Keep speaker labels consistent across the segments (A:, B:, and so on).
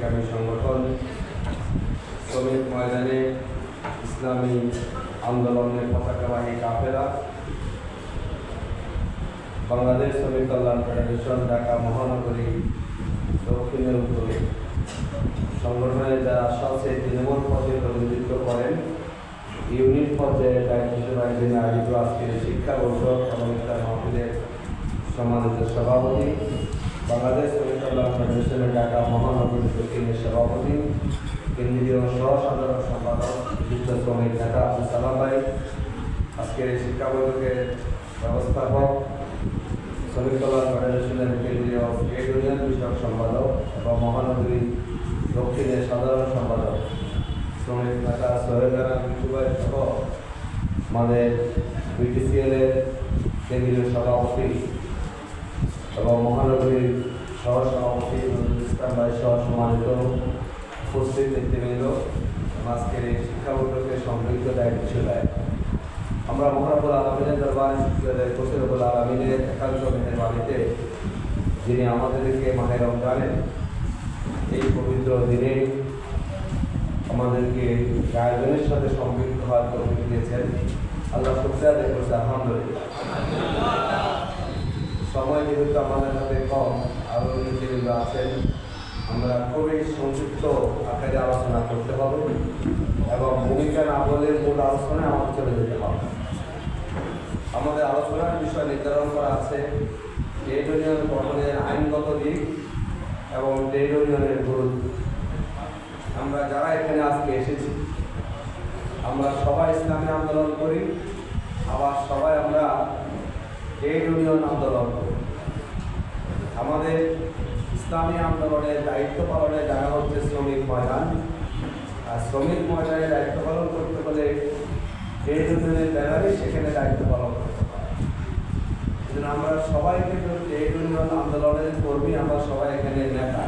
A: ক্রান্তিকামী সংগঠন শ্রমিক ময়দানে ইসলামী আন্দোলনের পতাকাবাহী কাফেলা, বাংলাদেশ শ্রমিক কল্যাণ ফেডারেশন, ঢাকা মহানগরী, দক্ষিণের উত্তরে সংগঠনের যারা সবচেয়ে তৃণমূল পর্যায়ে প্রতিনিধিত্ব করেন। ইউনিট পর্যায়ে দায়িত্ব সেবায় যিনি আয়োজিত আজকের শিক্ষা বৈঠক এবং তার মাহফিলের সম্মানিত সভাপতি। বাংলাদেশ কল্যাণ ফেডারেশনের ঢাকা মহানগরী দক্ষিণের সভাপতি, কেন্দ্রীয় সহ সাধারণ সম্পাদক, বিশিষ্ট শ্রমিক ঢাকা আব্দুল সালাম ভাই, আজকের এই শিক্ষা বৈঠকের ব্যবস্থাপক, শ্রমিক ফেডারেশনের কেন্দ্রীয় ট্রেড ইউনিয়ন বিষয়ক সম্পাদক এবং মহানগরী দক্ষিণের সাধারণ সম্পাদক, শ্রমিক ঢাকা সোহেদারা মিঠুবাই সহ আমাদের বিটিসিএল এর কেন্দ্রীয় সভাপতি এবং মহানগরীর সহ সভাপতি নজরুল ইসলাম ভাই সহ সম্মানিত উপস্থিত নেতৃবৃন্দ আজকের এই শিক্ষা বৈঠকে সম্পৃক্ত দায়িত্ব ছিল আমরা মহারাবুল আলমিনের দরবারে কোসিরবুল আলমিনের একান্ত মেহের বাড়িতে যিনি আমাদেরকে মাহে রমজানের এই পবিত্র দিনে আমাদেরকে আয়োজনের সাথে সম্পৃক্ত হওয়ার তৌফিক দিয়েছেন। আল্লাহ শুক্রিয়া আদায় আলহামদুলিল্লাহ। সময় যেহেতু আমাদের হাতে কম আরও নেতৃবৃন্দ আছেন, আমরা খুবই সংক্ষিপ্ত আকারে আলোচনা করতে হবে এবং ভূমিকা না বলে মূল আলোচনায় আমাদের চলে যেতে হবে। আমাদের আলোচনার বিষয় নির্ধারণ করা আছে ট্রেড ইউনিয়ন গঠনের আইনগত দিক এবং ট্রেড ইউনিয়নের গুরুত্ব। আমরা যারা এখানে আজকে এসেছি, আমরা সবাই ইসলামী আন্দোলন করি, আবার সবাই আমরা ট্রেড ইউনিয়ন আন্দোলন। আমাদের ইসলামী আন্দোলনের দায়িত্ব পালনের জায়গা হচ্ছে শ্রমিক ময়দান, আর শ্রমিক ময়দানে দায়িত্ব পালন করতে হলে ট্রেড ইউনিয়নের ব্যানারে সেখানে দায়িত্ব পালন করতে সেজন্য আমরা সবাই কিন্তু ট্রেড ইউনিয়ন আন্দোলনের কর্মী, আমরা সবাই এখানে নেতা।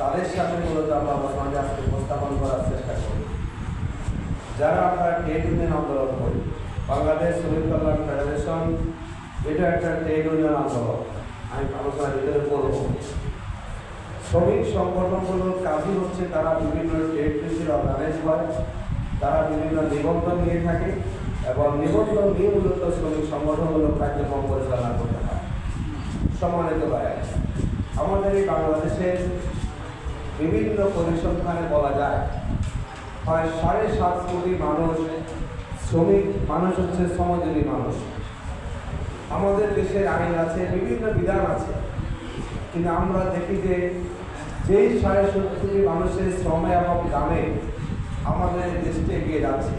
A: তাদের সাথে মূলত আমরা সমাজে আজকে উপস্থাপন করার চেষ্টা করি। যারা আমরা ট্রেড ইউনিয়ন আন্দোলন করি বাংলাদেশ শ্রমিক কল্যাণ ফেডারেশন এটা একটা ট্রেড ইউনিয়ন আন্দোলন। আমি আলোচনার ভিতরে করব শ্রমিক সংগঠনগুলোর কাজই হচ্ছে তারা বিভিন্ন ট্রেড কৃষির অর্গানাইজ হয়, তারা বিভিন্ন নিবন্ধন নিয়ে থাকে এবং নিবন্ধন নিয়ে মূলত শ্রমিক সংগঠনগুলো কার্যক্রম পরিচালনা করতে হয়। সম্মানিত ভাই আমাদের এই বাংলাদেশের বিভিন্ন পরিসংখ্যানে বলা যায়, প্রায় সাড়ে সাত কোটি মানুষ শ্রমিক, মানুষ হচ্ছে শ্রমজীবী মানুষ। আমাদের দেশের আইন আছে, বিভিন্ন বিধান আছে। কিন্তু আমরা দেখি যে যেই সাড়ে সাত কোটি মানুষের শ্রমে এবং দামে আমাদের দেশটি এগিয়ে যাচ্ছে,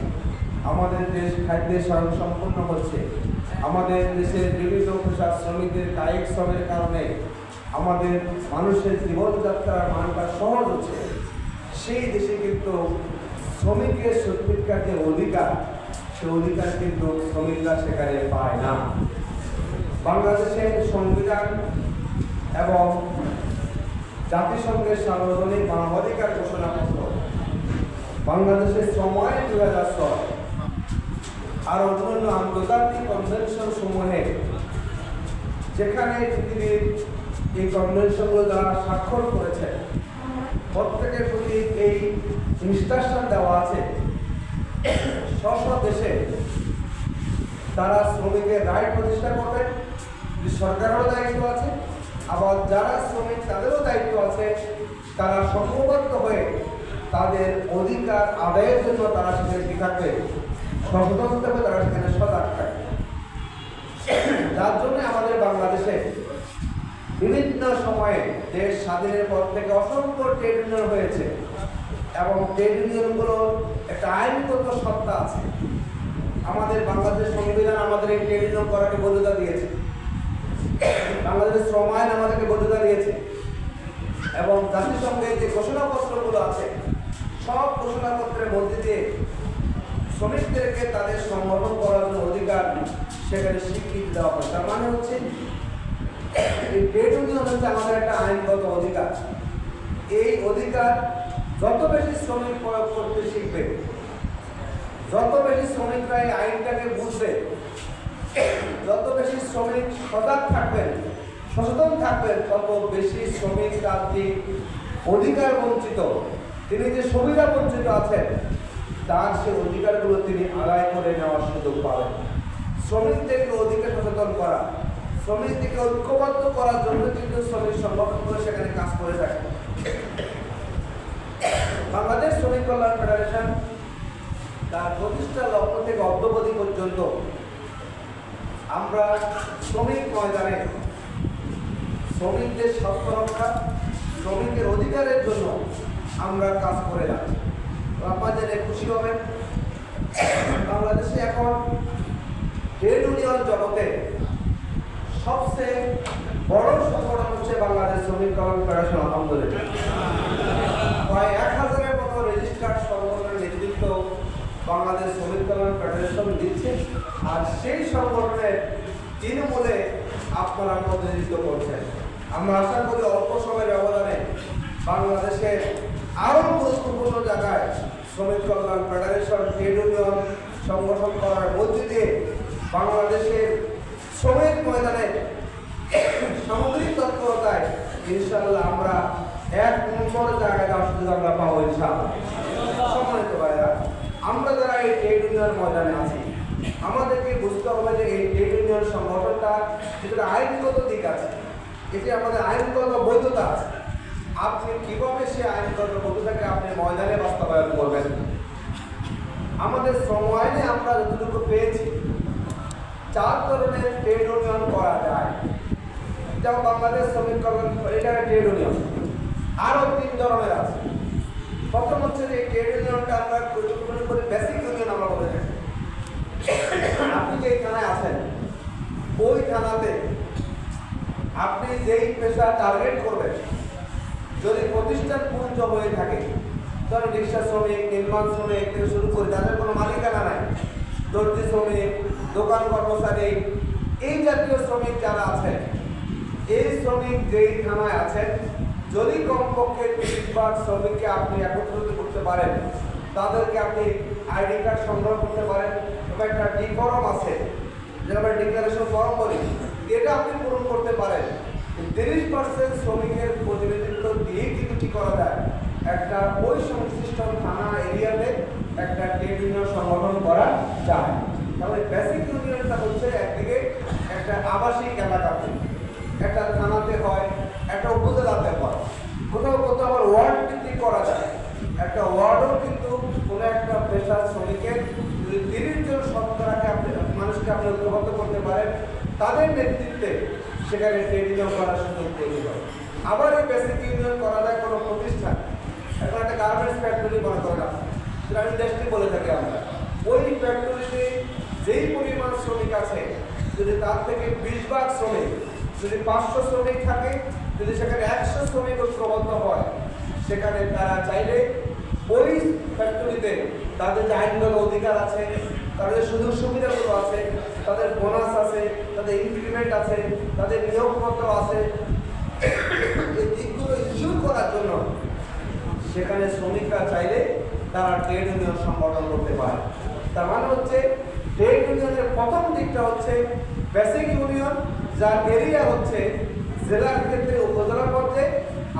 A: আমাদের দেশ খাদ্যে স্বয়ংসম্পূর্ণ হচ্ছে, আমাদের দেশের বিভিন্ন পেশার শ্রমিকদের কায়িক শ্রমের কারণে আমাদের মানুষের জীবনযাত্রার মানটা সহজ হচ্ছে। সেই দেশে কিন্তু শ্রমিকের সত্যিকার যে অধিকার সে অধিকার কিন্তু শ্রমিকরা সেখানে পায় না। বাংলাদেশের সংবিধান এবং জাতিসংঘের সার্বজনীন মানবাধিকার ঘোষণাপত্র বাংলাদেশের সময় দু হাজার ছয় আর অন্যান্য আন্তর্জাতিক কনভেনশন সমূহে যেখানে পৃথিবীর এই কনভেনশনগুলো যারা স্বাক্ষর করেছে, প্রত্যেকের প্রতি এই ইনস্ট্রাকশন দেওয়া আছে। স্ব দেশে তারা শ্রমিকের রাইট প্রতিষ্ঠা করবেন সরকারেরও দায়িত্ব আছে, আবার যারা শ্রমিক তাদেরও দায়িত্ব আছে, তারা সংঘবদ্ধ হয়ে তাদের অধিকার আদায়ের জন্য তারা সেখানে সচেতন থাকবে তারা সেখানে সজাগ থাকবে। যার জন্য আমাদের বাংলাদেশে বিভিন্ন সময়ে দেশ স্বাধীনের পর থেকে অসংখ্য ট্রেড ইউনিয়ন হয়েছে, এবং ট্রেড ইউনিয়নগুলোর একটা আইনগত সত্তা আছে। আমাদের বাংলাদেশ সংবিধান আমাদের এই ইউনিয়ন করাকে বৈধতা দিয়েছে। বাংলাদেশের শ্রম আইন আমাদেরকে বৈধতা দিয়েছে। এবং জাতিসংঘের যে ঘোষণাপত্রগুলো আছে, সব ঘোষণাপত্রের মধ্যে দিয়ে শ্রমিকদেরকে তাদের সংগঠন করার জন্য অধিকার সেখানে স্বীকৃতি দেওয়া হয়। তার মানে হচ্ছে, এই ট্রেড ইউনিয়ন হচ্ছে আমাদের একটা আইনগত অধিকার। এই অধিকার যত বেশি শ্রমিক প্রয়োগ করতে শিখবে যত বেশি শ্রমিকরা এই আইনটাকে বুঝবে, যত বেশি শ্রমিক সজাগ থাকবেন, সচেতন থাকবেন, তত বেশি শ্রমিক তান্ত্রিক অধিকার বঞ্চিত। তিনি যে সুবিধা বঞ্চিত আছেন, তার সে অধিকারগুলো তিনি আদায় করে নেওয়ার সুযোগ পাবেন। শ্রমিকদেরকে অধিকার সচেতন করা, শ্রমিকদেরকে ঐক্যবদ্ধ করার জন্য কিন্তু শ্রমিক সংগঠনগুলো সেখানে কাজ করে থাকে। বাংলাদেশ শ্রমিক কল্যাণ ফেডারেশন তার প্রতিষ্ঠা লক্ষ্য থেকে অদ্যবধি পর্যন্ত আমরা শ্রমিক ময়দানে শ্রমিকদের স্বার্থ রক্ষা শ্রমিকের অধিকারের জন্য আমরা কাজ করে যাচ্ছি। আপনারা জেনে খুশি হবেন। বাংলাদেশে এখন ট্রেড ইউনিয়ন জগতে সবচেয়ে বড় সংগঠন হচ্ছে বাংলাদেশ শ্রমিক কল্যাণ ফেডারেশন, আলহামদুলিল্লাহ প্রায় এক হাজারের মতো রেজিস্টার্ড সংগঠনের নেতৃত্ব বাংলাদেশ শ্রমিক কল্যাণ ফেডারেশন দিচ্ছে আর সেই সংগঠনের তৃণমূলে আপনারা প্রতিনিধিত্ব করছেন। আমরা আশা করি অল্প সময়ের ব্যবধানে বাংলাদেশের আরও গুরুত্বপূর্ণ জায়গায় শ্রমিক কল্যাণ ফেডারেশন ট্রেড ইউনিয়ন সংগঠন করার মধ্য দিয়ে বাংলাদেশের শ্রমিক ময়দানে সামগ্রিক তৎপরতায় ইনশাল্লাহ আমরা এক নম্বর জায়গায় সুযোগ আমরা পাবো ইনশাল্লাহ সম্মানিত ভাইরা আমরা যারা এই ট্রেড ইউনিয়ন ময়দানে আছি। আমাদেরকে বুঝতে হবে যে এই ট্রেড ইউনিয়ন সংগঠনটা যেটা আইনগত দিক আছে। এটি আমাদের আইনগত বৈধতা আছে। আপনি কীভাবে সে আইনগত বৈধতাকে আপনি ময়দানে বাস্তবায়ন করবেন? আমাদের শ্রম আইনে আমরা যতটুকু পেয়েছি চার ধরনের ট্রেড ইউনিয়ন করা যায়। যেমন বাংলাদেশ শ্রমিক কল্যাণ, এটা ট্রেড ইউনিয়ন আরও তিন ধরনের আছে। প্রথম হচ্ছে যে ট্রেড ইউনিয়নটা আমরা করে বেসিক ইউনিয়ন আমরা বলে থাকি আপনি যে থানায় আছেন, ওই থানাতে আপনি যেই পেশা টার্গেট করবেন, যদি প্রতিষ্ঠান পুঞ্জ হয়ে থাকে, ধরেন রিক্সা শ্রমিক, নির্মাণ শ্রমিক, থেকে শুরু করে যাদের কোনো মালিকানা নাই দর্জি শ্রমিক, দোকান কর্মচারী, এই জাতীয় শ্রমিক যারা আছেন, এই শ্রমিক যেই থানায় আছেন, যদি কমপক্ষে তিরিশ বার শ্রমিককে আপনি একত্রিত করতে পারেন, তাদেরকে আপনি আইডি কার্ড সংগ্রহ করতে পারেন এবং একটা ডি ফর্ম আছে, যেটা আমরা ডিক্লারেশন ফর্ম বলি, এটা আপনি পূরণ করতে পারেন। তিরিশ পার্সেন্ট শ্রমিকের প্রতিনিধিত্ব দিয়েই কিন্তু কি করা যায়? একটা ওই সংশ্লিষ্ট থানা এরিয়াতে একটা ট্রেড ইউনিয়ন সংগঠন করা যায়। তাহলে বেসিক ইউনিয়নটা হচ্ছে একদিকে একটা আবাসিক এলাকাতে একটা থানাতে হয়, একটা উপজেলাতে হয়। কোথাও কোথাও আবার ওয়ার্ড ভিত্তিক করা যায়। একটা ওয়ার্ডও কিন্তু কোনো একটা পেশার শ্রমিকের যদি তিরিশ জন শতকরাকে আপনি, মানুষকে আপনি ঐক্যবদ্ধ করতে পারেন, তাদের নেতৃত্বে সেখানে ট্রেড ইউনিয়ন করার সুযোগ তৈরি হয়। আবার এই বেসিক ইউনিয়ন করা যায় কোনো প্রতিষ্ঠান। এখন একটা গার্মেন্টস ফ্যাক্টরি মনে আপনি সেটা ইন্ডাস্ট্রি বলে থাকি আমরা। ওই ফ্যাক্টরিতে যেই পরিমাণ শ্রমিক আছে, যদি তার থেকে বিশ ভাগ শ্রমিক, যদি পাঁচশো শ্রমিক থাকে, যদি সেখানে একশো শ্রমিক ঐক্যবদ্ধ হয়, সেখানে তারা চাইলে ওই ফ্যাক্টরিতে তাদের যে আইনগত অধিকার আছে, তাদের সুযোগ সুবিধাগুলো আছে, তাদের বোনাস আছে, তাদের ইনক্রিমেন্ট আছে, তাদের নিয়োগপত্র আছে, এই দিকগুলো ইস্যু করার জন্য সেখানে শ্রমিকরা চাইলে তারা ট্রেড ইউনিয়ন সংগঠন করতে পারে। তার মানে হচ্ছে ট্রেড ইউনিয়নের প্রথম দিকটা হচ্ছে বেসিক ইউনিয়ন যার এরিয়া হচ্ছে জেলার ক্ষেত্রে উপজেলা পর্যায়ে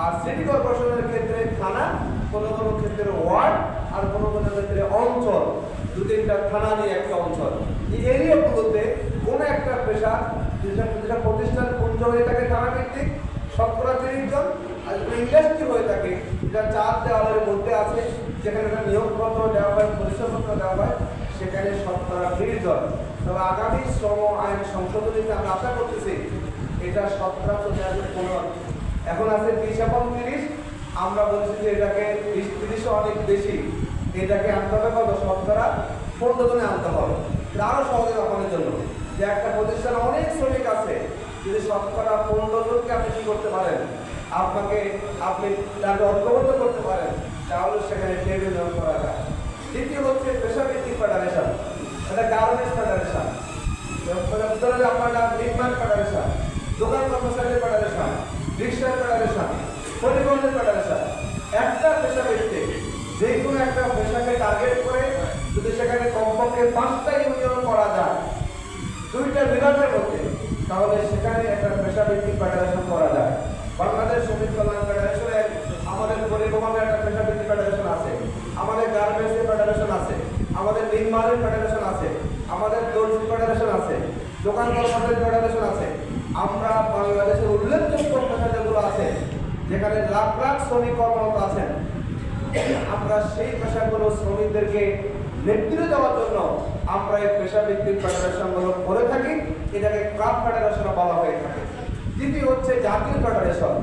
A: আর সিটি কর্পোরেশনের ক্ষেত্রে থানা, কোনো কোনো ক্ষেত্রে ওয়ার্ড আর কোনো কোনো ক্ষেত্রে অঞ্চল। দু তিনটা থানা নিয়ে একটা অঞ্চল। এই এরিয়াগুলোতে কোনো একটা পেশা, যেটা প্রতিষ্ঠান পুঞ্জ হয়ে থাকে থানা ভিত্তিক, শতকরা তিরিশ জন, আর ইন্ডাস্ট্রি হয়ে থাকে, যেটা চার দেওয়ালের মধ্যে আছে, যেখানে একটা নিয়োগপত্র দেওয়া হয়, পরিচয়পত্র দেওয়া হয়, সেখানে শতকরা তিরিশ জন। তবে আগামী শ্রম আইন সংশোধনীতে আমরা আশা করতেছি, এটা শতকরা চলে পনেরো এখন আছে তিরিশ এবং তিরিশ। আমরা বলছি যে এটাকে বিশ অনেক বেশি। এটাকে আনতে হবে কত? শতকরা পনেরো জনে আনতে হবে। আরও সহজে আপনাদের জন্য। যে একটা প্রতিষ্ঠান অনেক শ্রমিক আছে, যদি শতকরা পনেরো জনকে আপনি কি করতে পারেন? আপনাকে আপনি তাকে ঐক্যবদ্ধ করতে পারেন। তাহলে সেখানে ট্রেড ইউনিয়ন করা যায়। দ্বিতীয় হচ্ছে পেশাভিত্তিক ফেডারেশন এটা গার্মেন্টস ফেডারেশন আপনার নির্মাণ ফেডারেশন দোকান কর্মচারী ফেডারেশন রিক্সার পেডালের সাথে পরিবহনের পেডালের সাথে। একটা পেশা ব্যক্তি, যে কোনো একটা পেশাকে টার্গেট করে যদি সেখানে কমপক্ষে পাঁচটা ইউনিয়ন করা যায়, দুইটা বিভাগের মধ্যে, তাহলে সেখানে একটা পেশা ব্যক্তি ফেডারেশন করা যায়। বাংলাদেশ শ্রমিক কল্যাণ ফেডারেশনে আমাদের পরিবহনে একটা পেশা ব্যক্তি ফেডারেশন আছে। আমাদের গার্মেন্টসের ফেডারেশন আছে। আমাদের নির্মাণের ফেডারেশন আছে। আমাদের দর্জি ফেডারেশন আছে। দোকান কর্মচারী ফেডারেশন আছে। আমরা বাংলাদেশের উল্লেখযোগ্য পেশা যেগুলো আছে, যেখানে লাখ লাখ শ্রমিক কর্মরত আছেন। আমরা সেই পেশাগুলো শ্রমিকদেরকে নেতৃত্ব দেওয়ার জন্য আমরা এই পেশা ভিত্তিক ফেডারেশনগুলো করে থাকি। এটাকে ক্লাব ফেডারেশন বলা হয়ে থাকে। দ্বিতীয় হচ্ছে জাতীয় ফেডারেশন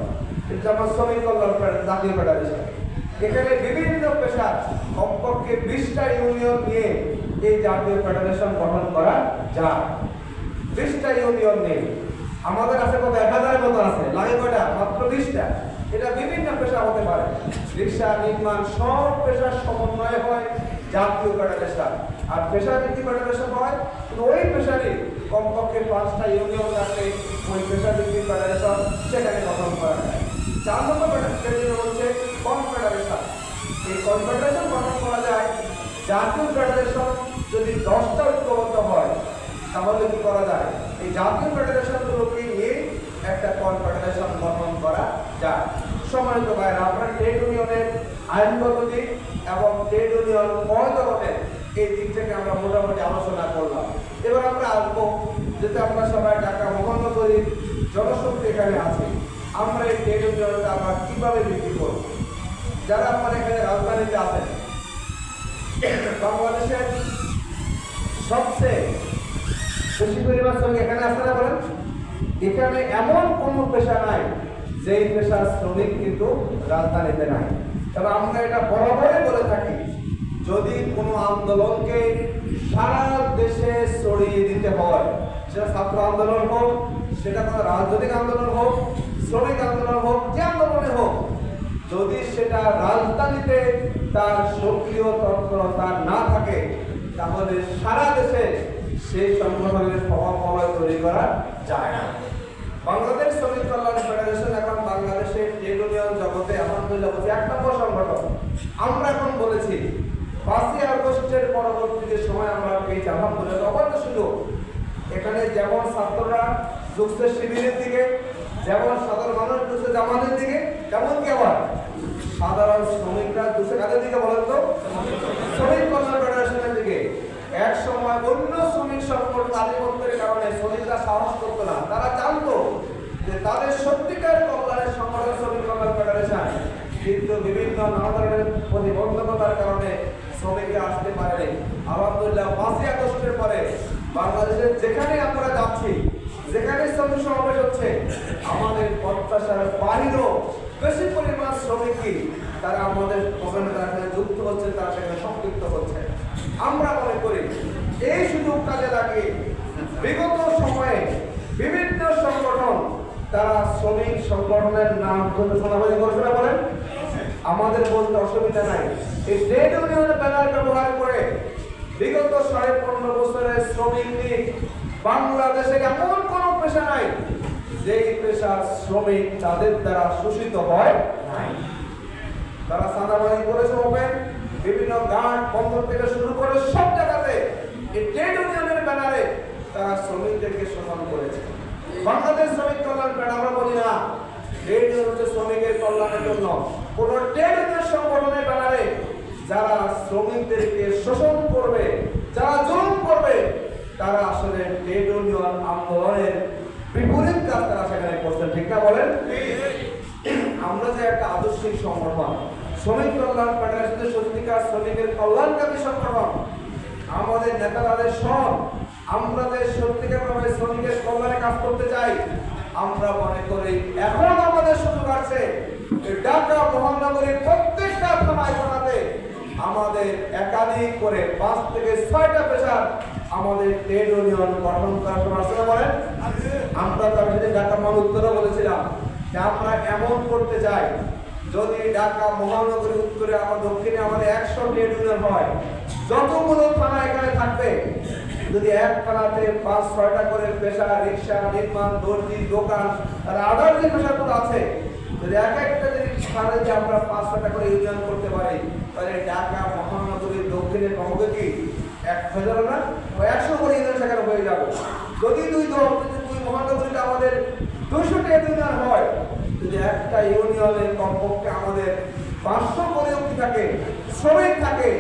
A: যেমন শ্রমিক কল্যাণ জাতীয় ফেডারেশন এখানে বিভিন্ন পেশার কমপক্ষে বিশটা ইউনিয়ন নিয়ে এই জাতীয় ফেডারেশন গঠন করা যায়। বিশটা ইউনিয়ন নেই আমাদের আছে কত? এক হাজারের মতো আছে। লাগে কয়টা? মাত্র বিশটা। এটা বিভিন্ন পেশা হতে পারে। রিক্সা, নির্মাণ, সব পেশার সমন্বয় হয়। জাতীয় ফেডারেশন। আর পেশা ভিত্তিক ফেডারেশন হয় কিন্তু ওই পেশারই কমপক্ষে পাঁচটা ইউনিয়ন থাকলে ওই পেশা ভিত্তিক ফেডারেশন, সেটাকে গঠন করা যায়। চার নম্বর ফেডারেশন হচ্ছে কনফেডারেশন। এই কনফেডারেশন গঠন করা যায়। জাতীয় ফেডারেশন যদি দশটা ঐক্যবদ্ধ হয়, তাহলে কি করা যায়? এই জাতীয় ফেডারেশনগুলোকে নিয়ে একটা কনফেডারেশন গঠন করা যায় সম্মানিত ভাইয়েরা আমরা ট্রেড ইউনিয়নের আইনগত দিক এবং ট্রেড ইউনিয়ন কয় এই দিক থেকে আমরা মোটামুটি আলোচনা করলাম। এবার আমরা আসব যেটা আমরা সবাই ঢাকা মহানগরীর জনশক্তি এখানে আছে, আমরা এই ট্রেড ইউনিয়নটা আমরা কীভাবে বৃদ্ধি করব? যারা আমার এখানে রাজধানীতে আছেন, বাংলাদেশের সবচেয়ে বেশি পরিবার শ্রমিক এখানে আসতে না বলেন? এখানে এমন কোনো পেশা নাই, যেই পেশার শ্রমিক কিন্তু রাজধানীতে নাই। তবে আমরা এটা বরাবরই বলে থাকি, যদি কোনো আন্দোলনকে সারা দেশে ছড়িয়ে দিতে হয়, সেটা ছাত্র আন্দোলন হোক, সেটা কোনো রাজনৈতিক আন্দোলন হোক, শ্রমিক আন্দোলন হোক, যে আন্দোলনে হোক, যদি সেটা রাজধানীতে তার সক্রিয় তৎপরতা না থাকে, তাহলে সারা দেশে সেই সংগঠনের প্রভাবময় তৈরি করা যায় না। বাংলাদেশ শ্রমিক কল্যাণ ফেডারেশন এখন বাংলাদেশের ইউনিয়ন জগতে আলহামদুলিল্লাহ বলছি এক নম্বর সংগঠন আমরা এখন বলেছি, পাঁচই আগস্টের পরবর্তীতে সময় আমরা পেয়েছি আলহামদুলিল্লাহ অবাধ সুযোগ। এখানে যেমন ছাত্ররা যুক্ত শিবিরের দিকে, যেমন সাধারণ মানুষ যুক্ত জামাতের দিকে তেমন কি আবার সাধারণ শ্রমিকরা যুক্ত কাদের দিকে বলেন তো? শ্রমিক কল্যাণ ফেডারেশনের দিকে। এক সময় অন্য শ্রমিক সংগঠন আধিপত্যের কারণে শ্রমিকরা সাহস করতো না। তারা জানতো যে তাদের সত্যিকার কল্যাণের সংগঠন শ্রমিক কল্যাণ ফেডারেশন কিন্তু বিভিন্ন নানা ধরনের প্রতিবন্ধকতার কারণে শ্রমিকরা আসতে পারেনি। আলহামদুলিল্লাহ, পাঁচই আগস্টের পরে বাংলাদেশের যেখানে আমরা যাচ্ছি, যেখানে শ্রমিক সমাবেশ হচ্ছে, আমাদের প্রত্যাশার বাহিরও বেশি পরিমাণ শ্রমিকই তারা আমাদের ওখানে তারা যুক্ত হচ্ছে, তারা সেখানে সম্পৃক্ত হচ্ছে। আমরা মনে করি, এই সুযোগ কাজে লাগিয়ে বিগত সময়ে বিভিন্ন সংগঠন, তারা শ্রমিক সংগঠনের নাম ধরে শোনাবাজি করছে না বলেন আমাদের বলতে অসুবিধা নাই। এই ট্রেড ইউনিয়নের ব্যানার ব্যবহার করে বিগত সাড়ে পনেরো বছরের শ্রমিক লীগ বাংলাদেশের এমন কোন পেশা নাই, যেই পেশার শ্রমিক তাদের দ্বারা শোষিত হয় নাই। তারা চাঁদাবাজি করেছে ওপেন বিভিন্ন গান বন্দর থেকে শুরু করে সব জায়গাতে এই ট্রেড ইউনিয়নের ব্যানারে তারা শ্রমিকদেরকে শোষণ করেছে। বাংলাদেশ শ্রমিক কল্যাণ ব্যানার, আমরা বলি না। ট্রেড ইউনিয়ন হচ্ছে শ্রমিকের কল্যাণের জন্য। কোন ট্রেড ইউনিয়ন সংগঠনের ব্যানারে যারা শ্রমিকদেরকে শোষণ করবে, যারা জুলুম করবে, তারা আসলে ট্রেড ইউনিয়ন আন্দোলনের বিপরীত কাজ তারা সেখানে করছেন। ঠিক না বলেন? আমরা যে একটা আদর্শিক সংগঠন শ্রমিক কল্যাণ ফেডারেশনের সত্যিকার শ্রমিকের কল্যাণকামী সংগঠন আমাদের নেতাদের সব, আমরা যে সত্যিকার ভাবে শ্রমিকের কল্যাণে কাজ করতে চাই, আমরা মনে করি এখন আমাদের সুযোগ আছে। ঢাকা মহানগরীর প্রত্যেকটা থানায় থানাতে আমাদের একাধিক করে পাঁচ থেকে ছয়টা পেশার আমাদের ট্রেড ইউনিয়ন গঠন করার আসলে বলেন আমরা তার সাথে ঢাকা মহান উত্তরে বলেছিলাম যে আমরা এমন করতে চাই যদি ঢাকা মহানগরী উত্তরে আমার দক্ষিণে আমাদের একশো ট্রেড ইউনিয়ন হয়, যতগুলো থানা এখানে থাকবে, যদি এক থানাতে পাঁচ, ছয়টা করে পেশা, রিক্সা, নির্মাণ দর্জি দোকান, আর আদার যে পেশাগুলো আছে, যদি এক একটা যদি থানাতে আমরা পাঁচ, ছয়টা করে ইউনিয়ন করতে পারি, তাহলে ঢাকা মহানগরীর দক্ষিণে কমবে কি এক হাজার না একশো করে ইউনিয়ন সেখানে হয়ে যাবে। যদি দুই দুই মহানগরীতে আমাদের দুশোটা ইউনিয়ন হয় যদি একটা ইউনিয়নে কমপক্ষে আমাদের পাঁচশো করে থাকে শ্রমিক থাকে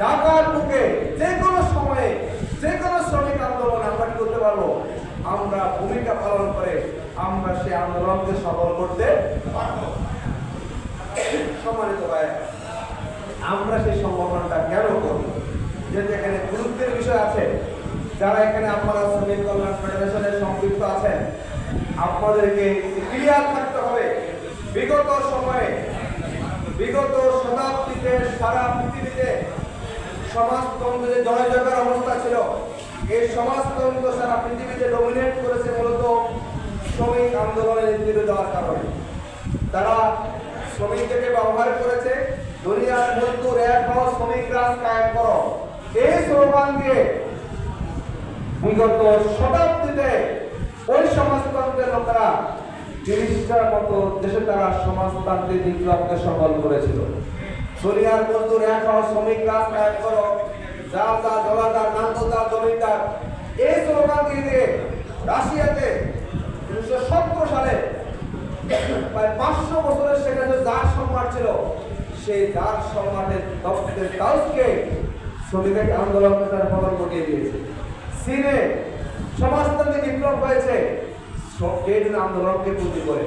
A: ঢাকার বুকে যে কোনো সময়ে যে কোনো শ্রমিক আন্দোলন আমরা কি করতে পারব? আমরা ভূমিকা পালন করে আমরা সেই আন্দোলনকে সফল করতে পারব। সম্মানিত ভাই, আমরা সেই সংগঠনটা কেন করব? যেহেতু এখানে গুরুত্বের বিষয় আছে, যারা এখানে আপনারা শ্রমিক কল্যাণ ফেডারেশনের সম্পৃক্ত আছেন, আপনাদেরকে ক্লিয়ার বিগত সময়ে, বিগত শতাব্দীতে সারা পৃথিবীতে সমাজতন্ত্র জয়জয়কার অবস্থা ছিল। এই সমাজতন্ত্র সারা পৃথিবীতে ডমিনেট করেছে মূলত শ্রমিক আন্দোলনের নেতৃত্ব দেওয়ার কারণে। তারা শ্রমিকদেরকে ব্যবহার করেছে, দুনিয়ার মজদুর এক হও শ্রমিক রাজ কায়েম এই দিয়ে বিগত শতাব্দীতে ওই সমাজতন্ত্রের লোকেরা তিরিশটার মতো দেশে তারা সমাজতান্ত্রিক বিপ্লবকে সফল করেছিল। দুনিয়ার মজদুর এক হও শ্রমিক রাজ কায়েম করো যার যা জলাদার নান্দো তার জমিদার এই স্লোগান দিয়ে রাশিয়াতে উনিশশো সতেরো সালে প্রায় পাঁচশো বছরের সেখানে যার সম্রাট ছিল, সেই যার সম্রাটের দপ্তরের কাউকে শ্রমিকের আন্দোলন পতন ঘটিয়ে দিয়েছে। চীনে সমাজতান্ত্রিক বিপ্লব হয়েছে। ট্রেড আন্দোলনকে পুঁজি করে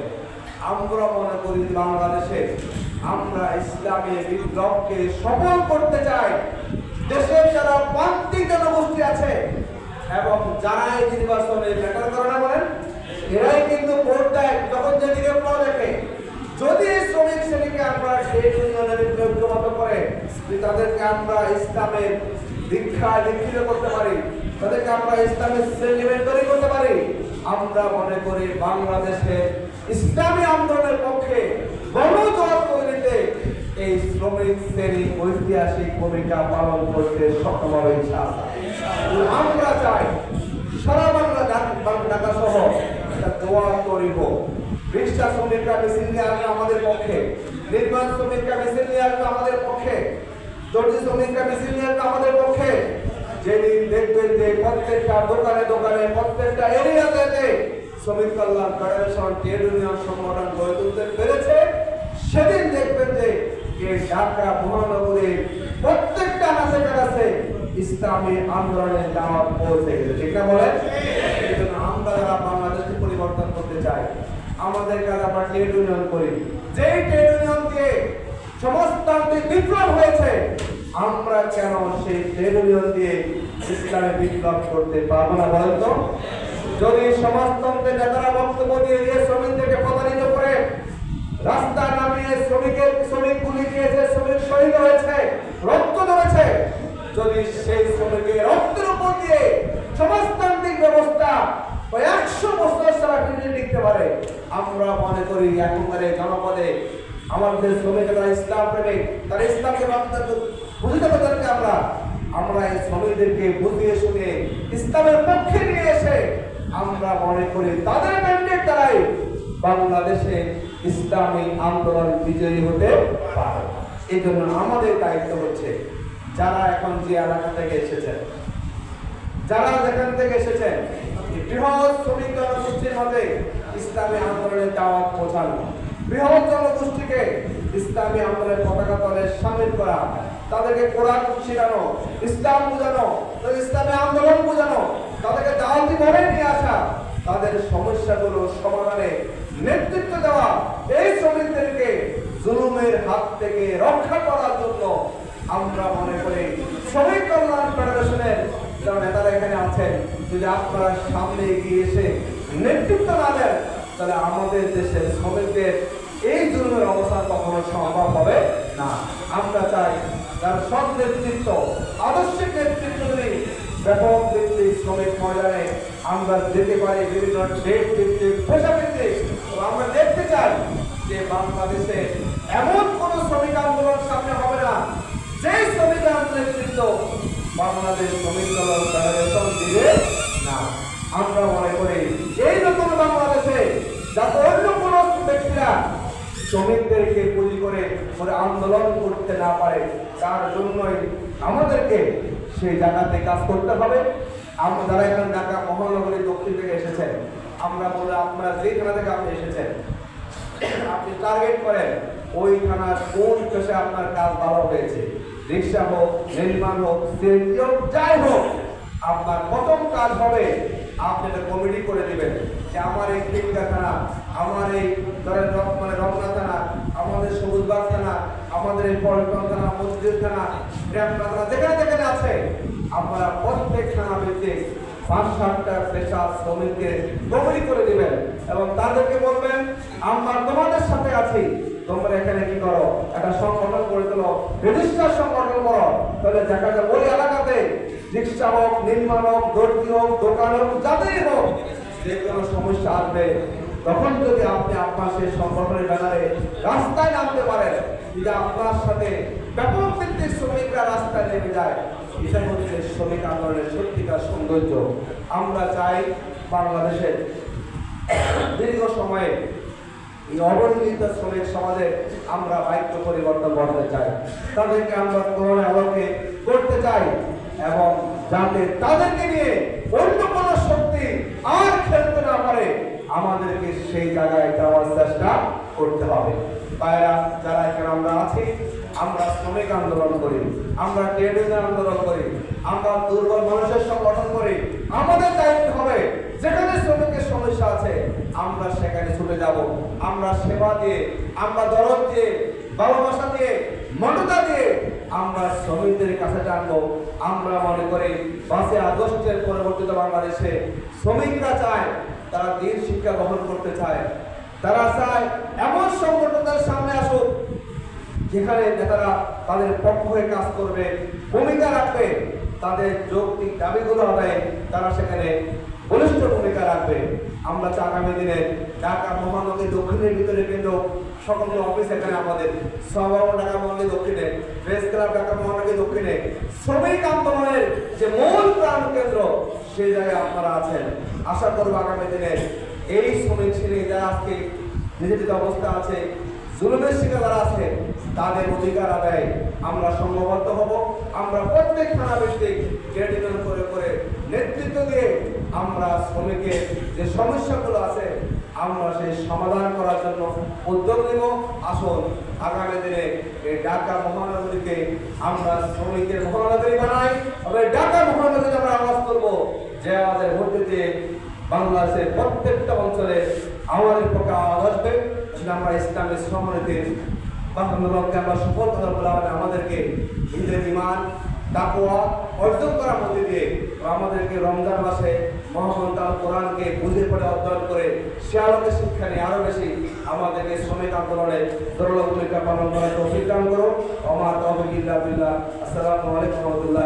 A: আমরা মনে করি বাংলাদেশে আমরা ইসলামী বিপ্লবকে সফল করতে চাই। দেশের যারা প্রান্তিক জনগোষ্ঠী আছে এবং যারা এই নির্বাচনে ম্যাটার করে না বলেন, এরাই কিন্তু ভোট দেয় যখন যে নিরক্ষণ দেখে। যদি শ্রমিক শ্রেণীকে আমরা ট্রেড ইউনিয়নের ঐক্যমত করে যে তাদেরকে আমরা ইসলামের দীক্ষায় দীক্ষিত করতে পারি, তাদেরকে আমরা ইসলামের সেন্টিমেন্ট তৈরি করতে পারি আমরা মনে করি বাংলাদেশে ইসলামী আন্দোলনের পক্ষে গণজোয়ার তৈরিতে এই শ্রমিক শ্রেণি ঐতিহাসিক ভূমিকা পালন করতে সক্ষম আমরা চাই সারা বাংলা ঢাক- সহ দোয়া রিক্সা শ্রমিকরা নিয়ে আসবে আমাদের পক্ষে। নির্মাণ শ্রমিকরা মিছিল নিয়ে আসবে আমাদের পক্ষে। দর্জি শ্রমিকরা মিছিল নিয়ে আসবে আমাদের পক্ষে যেদিন দেখবেন যে প্রত্যেকটা দোকানে দোকানে, প্রত্যেকটা এরিয়াতে শ্রমিক কল্যাণ ফেডারেশন ট্রেড ইউনিয়ন সংগঠন গড়ে তুলতে পেরেছে। সেদিন দেখবেন যে ঢাকা মহানগরীর প্রত্যেকটা কাছে কাছে ইসলামী আন্দোলনের দাওয়াত পৌঁছে গেছে। ঠিক না জন্য আমরা যারা বাংলাদেশকে পরিবর্তন করতে চাই, আমাদের কাজ আমরা ট্রেড ইউনিয়ন করি। যেই ট্রেড ইউনিয়ন দিয়ে সমাজতান্ত্রিক বিপ্লব হয়েছে, আমরা কেন সেই ট্রেড ইউনিয়ন দিয়ে ইসলামে বিপ্লব করতে পারব না বলেন তো যদি সমাজতন্ত্রের নেতারা বক্তব্য দিয়ে দিয়ে শ্রমিকদেরকে প্রতারিত করে রাস্তা নামিয়ে শ্রমিকের শ্রমিক গুলি দিয়েছে শ্রমিক শহীদ হয়েছে, রক্ত ধরেছে, যদি সেই শ্রমিকের রক্তের উপর দিয়ে সমাজতান্ত্রিক ব্যবস্থা একশো বছর সারা পৃথিবী লিখতে পারে, আমরা মনে করি এখনকার জনপদে আমাদের শ্রমিকেরা ইসলাম প্রেমিক, তারা ইসলামকে বুঝতে পারতে আমরা। আমরা এই শ্রমিকদেরকে বুঝিয়ে শুনে ইসলামের পক্ষে নিয়ে এসে আমরা মনে করি তাদের ম্যান্ডেট দ্বারাই বাংলাদেশে ইসলামী আন্দোলন বিজয়ী হতে পারে। এই জন্য আমাদের দায়িত্ব হচ্ছে যারা এখন যে এলাকা থেকে এসেছেন, যারা যেখান থেকে এসেছেন, বৃহৎ শ্রমিক জনগোষ্ঠীর মধ্যে ইসলামী আন্দোলনের দাওয়াত পৌঁছানো, বৃহৎ জনগোষ্ঠীকে ইসলামী আন্দোলনের পতাকা তলে সামিল করা। তাদেরকে কোরআন শেখানো, ইসলাম বোঝানো ইসলামী আন্দোলন বোঝানো, তাদেরকে দাওয়াতি ভাবে নিয়ে আসা। তাদের সমস্যাগুলো সমাধানে নেতৃত্ব দেওয়া, এই শ্রমিকদেরকে জুলুমের হাত থেকে রক্ষা করার জন্য আমরা মনে করি শ্রমিক কল্যাণ ফেডারেশনের যারা নেতারা এখানে আছেন, যদি আপনারা সামনে এগিয়ে এসে নেতৃত্ব না দেন, তাহলে আমাদের দেশের শ্রমিকদের এই জুলুমের অবস্থান কখনো সম্ভব হবে না। আমরা চাই তার সব নেতৃত্ব, আদর্শিক নেতৃত্ব যদি ব্যাপক ভিত্তিক শ্রমিক ময়দানে আমরা যেতে পারি, বিভিন্ন ডেট ভিত্তিক পেশা ভিত্তিক আমরা দেখতে চাই যে বাংলাদেশে এমন কোন শ্রমিক আন্দোলন সামনে হবে না। যে শ্রমিক নেতৃত্ব বাংলাদেশ শ্রমিক দল ফেডারেশন দিবে না। আমরা মনে করি এই নতুন বাংলাদেশে যাতে অন্য কোনো ব্যক্তিরা শ্রমিকদেরকে পুঁজি করে করে আন্দোলন করতে না পারে, তার জন্যই আমাদেরকে সেই জায়গাতে কাজ করতে হবে। আমরা যারা এখানে ঢাকা মহানগরী দক্ষিণ থেকে এসেছেন, আমরা বলে আপনারা যেই থানা থেকে আপনি এসেছেন, আপনি টার্গেট করেন, ওই থানার কোন পেশে আপনার কাজ ভালো হয়েছে, রিক্সা হোক নির্মাণ হোক হোক, যাই হোক, আপনার প্রথম কাজ হবে, আপনি একটা কমিটি করে দেবেন যে আমার এই খিলগা থানা আমার এই ধরেন মানে রমনা থানা, আমাদের সবুজবাগ থানা, আমাদের এই পল্টন থানা মসজিদ থানা গ্রামটা থানা যেখানে যেখানে আছে, আপনারা প্রত্যেক থানা ভিত্তিক পাঁচ সাতটা পেশা শ্রমিককে কমিটি করে দিবেন এবং তাদেরকে বলবেন, আমরা তোমাদের সাথে আছি। তোমরা এখানে কি করো? একটা সংগঠন করে তোলো, রেজিস্টার সংগঠন করো। তাহলে দেখা যায় ওই এলাকাতে রিক্সা হোক, নির্মাণ হোক দর্জি হোক, দোকান হোক যাদেরই হোক, যে কোনো সমস্যা আসবে তখন যদি আপনি আপনার সেই সংগঠনের ব্যানারে রাস্তায় নামতে পারেন, যদি আপনার সাথে ব্যাপক ভিত্তিক শ্রমিকরা রাস্তায় নেমে যায়, এটাই হচ্ছে শ্রমিক আন্দোলনের সত্যিকার সৌন্দর্য। আমরা চাই বাংলাদেশের দীর্ঘ সময়ে এই অবহেলিত শ্রমিক সমাজে আমরা বাক্য পরিবর্তন করতে চাই। তাদেরকে আমরা করোনা আলোকে করতে চাই এবং যাতে তাদেরকে নিয়ে অন্য কোনো শক্তি আর আমাদেরকে সেই জায়গায় যাওয়ার চেষ্টা করতে হবে। পায়রা যারা এখানে আমরা আছি, আমরা শ্রমিক আন্দোলন করি, আমরা ট্রেড ইউনিয়ন আন্দোলন করি, আমরা দুর্বল মানুষের সংগঠন করি, আমাদের দায়িত্ব হবে যেখানে শ্রমিকের সমস্যা আছে, আমরা সেখানে ছুটে যাব। আমরা সেবা দিয়ে, আমরা দরদ দিয়ে, ভালোবাসা দিয়ে মমতা দিয়ে আমরা শ্রমিকদের কাছে টানবো আমরা মনে করি পাঁচই আগস্টের পরবর্তীতে বাংলাদেশে শ্রমিকরা চায় তারা দিন শিক্ষা গ্রহণ করতে চায়, তারা চায় এমন সংগঠনের সামনে আসুক, যেখানে নেতারা তাদের পক্ষ হয়ে কাজ করবে, ভূমিকা রাখবে, তাদের যৌক্তিক দাবিগুলো হবে, তারা সেখানে বলিষ্ঠ ভূমিকা রাখবে। আমরা আগামী দিনে ঢাকা মহানগরী দক্ষিণের ভিতরে কিন্তু সকল অফিস এখানে আমাদের সভাও ঢাকা মহানগরী দক্ষিণে প্রেস ক্লাব ঢাকা মহানগরী দক্ষিণে, শ্রমিক আন্দোলনের যে মূল প্রাণ কেন্দ্র, সেই জায়গায় আপনারা আছেন। আশা করব আগামী দিনে এই শ্রমিক শ্রেণি যারা আজকে নির্যাতিত অবস্থা আছে, জুলুমের শিকার যারা আছে, তাদের অধিকার আদায় আমরা সংঘবদ্ধ হব। আমরা প্রত্যেক থানা ভিত্তিক করে করে নেতৃত্ব দিয়ে আমরা শ্রমিকের যে সমস্যাগুলো আছে, আমরা সেই সমাধান করার জন্য উদ্যোগ নেব। আসুন, আগামী দিনে এই ঢাকা মহানগরীকে আমরা শ্রমিকের মহানগরী বানাই। তবে ঢাকা মহানগরীতে আমরা আওয়াজ করব, যে আমাদের দিয়ে বাংলাদেশের প্রত্যেকটা অঞ্চলে আমাদের পক্ষে আওয়াজ আসবে আমরা ইসলামের সমৃদ্ধির বান্ধবকে আমরা সফল আমাদেরকে ঈদের ইমান তাকোয়া অর্জন করার মধ্যে দিয়ে আমাদেরকে রমজান মাসে মহামন্ত আল কোরআনকে বুঝে পড়ে, অধ্যয়ন করে সে আলোকে শিক্ষা নিয়ে, আরও বেশি আমাদেরকে শ্রমিক আন্দোলনে দরল ভূমিকা পালন করার তৌফিক দান করো আমার তহবিল্লা বিল্লাহ আসসালামু আলাইকুম রহমতুল্লাহ